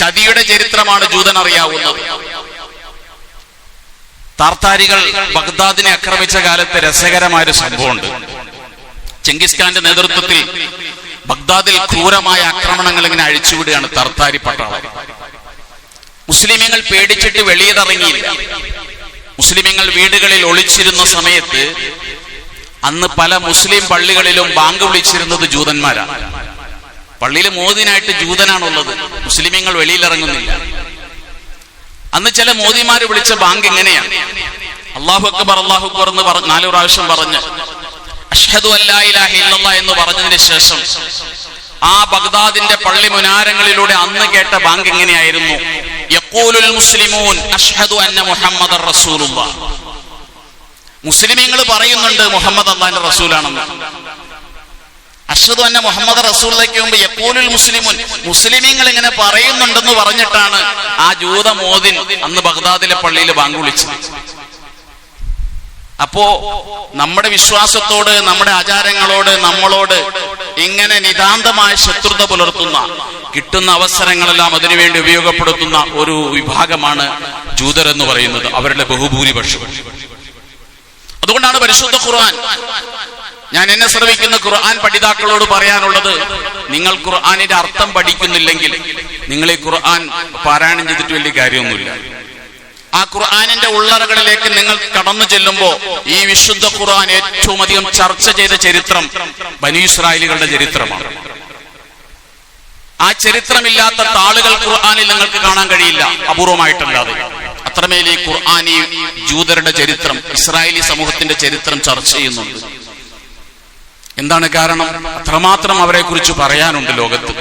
ചതിയുടെ ചരിത്രമാണ് ജൂതൻ അറിയാവുന്നത്. താർത്താരികൾ ബഗ്ദാദിനെ ആക്രമിച്ച കാലത്ത് രസകരമായ ഒരു സംഭവമുണ്ട് ചെങ്കിസ്ഖാന്റെ നേതൃത്വത്തിൽ ബഗ്ദാദിൽ ക്രൂരമായ ആക്രമണങ്ങൾ ഇങ്ങനെ അഴിച്ചുവിടുകയാണ് തർത്താരി പട്ടാളം. മുസ്ലിമീങ്ങൾ പേടിച്ചിട്ട് വെളിയിലിറങ്ങിയില്ല. മുസ്ലിമീങ്ങൾ വീടുകളിൽ ഒളിച്ചിരുന്ന സമയത്ത് അന്ന് പല മുസ്ലിം പള്ളികളിലും ബാങ്ക് വിളിച്ചിരുന്നത് ജൂതന്മാരാണ്. പള്ളിയിൽ മോദിനായിട്ട് ജൂതനാണുള്ളത്. മുസ്ലിമീങ്ങൾ വെളിയിലിറങ്ങുന്നില്ല. അന്ന് ചില മോദിമാര് വിളിച്ച ബാങ്ക് ഇങ്ങനെയാണ് അള്ളാഹു അക്ബർ അള്ളാഹു അക്ബർ എന്ന് പറഞ്ഞ് നാലു പ്രാവശ്യം പറഞ്ഞ്. അഷ്ഹദു അല്ലാ ഇലാഹ ഇല്ലല്ലാഹ് എന്ന് പറഞ്ഞതിന് ശേഷം ആ ബഗ്ദാദിന്റെ പള്ളി മുനാരങ്ങളിലൂടെ അന്ന് കേട്ട ബാങ്ക് എങ്ങനെയായിരുന്നു? മുസ്ലിമൂൻ അഷ്ഹദു അന്ന മുസ്ലിമീങ്ങൾ പറയുന്നുണ്ട് മുഹമ്മദ് അള്ളാഹിന്റെ റസൂലാണെന്ന്. അഷ്ഹദു അന്ന മുഹമ്മദ് റസൂലിലേക്ക് മുമ്പ് എപ്പോലും മുസ്ലിമുൻ മുസ്ലിമീങ്ങൾ ഇങ്ങനെ പറയുന്നുണ്ടെന്ന് പറഞ്ഞിട്ടാണ് ആ ജൂത മോദിൻ അന്ന് ബഗ്ദാദിലെ പള്ളിയിൽ ബാങ്ക് വിളിച്ചത്. അപ്പോ നമ്മുടെ വിശ്വാസത്തോട് നമ്മുടെ ആചാരങ്ങളോട് നമ്മളോട് ഇങ്ങനെ നിതാന്തമായ ശത്രുത പുലർത്തുന്ന കിട്ടുന്ന അവസരങ്ങളെല്ലാം അതിനുവേണ്ടി ഉപയോഗപ്പെടുത്തുന്ന ഒരു വിഭാഗമാണ് ജൂതർ എന്ന് പറയുന്നത് അവരുടെ ബഹുഭൂരിപക്ഷം. അതുകൊണ്ടാണ് പരിശുദ്ധ ഖുർആൻ ഞാൻ എന്നെ ശ്രമിക്കുന്ന ഖുർആൻ പഠിതാക്കളോട് പറയാനുള്ളത് നിങ്ങൾ ഖുർആാനിന്റെ അർത്ഥം പഠിക്കുന്നില്ലെങ്കിൽ നിങ്ങൾ ഈ ഖുർആൻ പാരായണം ചെയ്തിട്ട് വലിയ കാര്യമൊന്നുമില്ല. ആ ഖുർആാനിന്റെ ഉള്ളറകളിലേക്ക് നിങ്ങൾ കടന്നു ചെല്ലുമ്പോ ഈ വിശുദ്ധ ഖുർആൻ ഏറ്റവും അധികം ചർച്ച ചെയ്ത ചരിത്രം ബനു ഇസ്രായേലുകളുടെ ചരിത്രമാണ്. ആ ചരിത്രമില്ലാത്ത താളുകൾ ഖുർആാനിൽ നിങ്ങൾക്ക് കാണാൻ കഴിയില്ല അപൂർവമായിട്ടല്ലാതെ. അത്രമേൽ ഈ ഖുർആൻ ജൂതരുടെ ചരിത്രം ഇസ്രായേലി സമൂഹത്തിന്റെ ചരിത്രം ചർച്ച ചെയ്യുന്നുണ്ട്. എന്താണ് കാരണം? അത്രമാത്രം അവരെക്കുറിച്ച് പറയാനുണ്ട് ലോകത്ത്.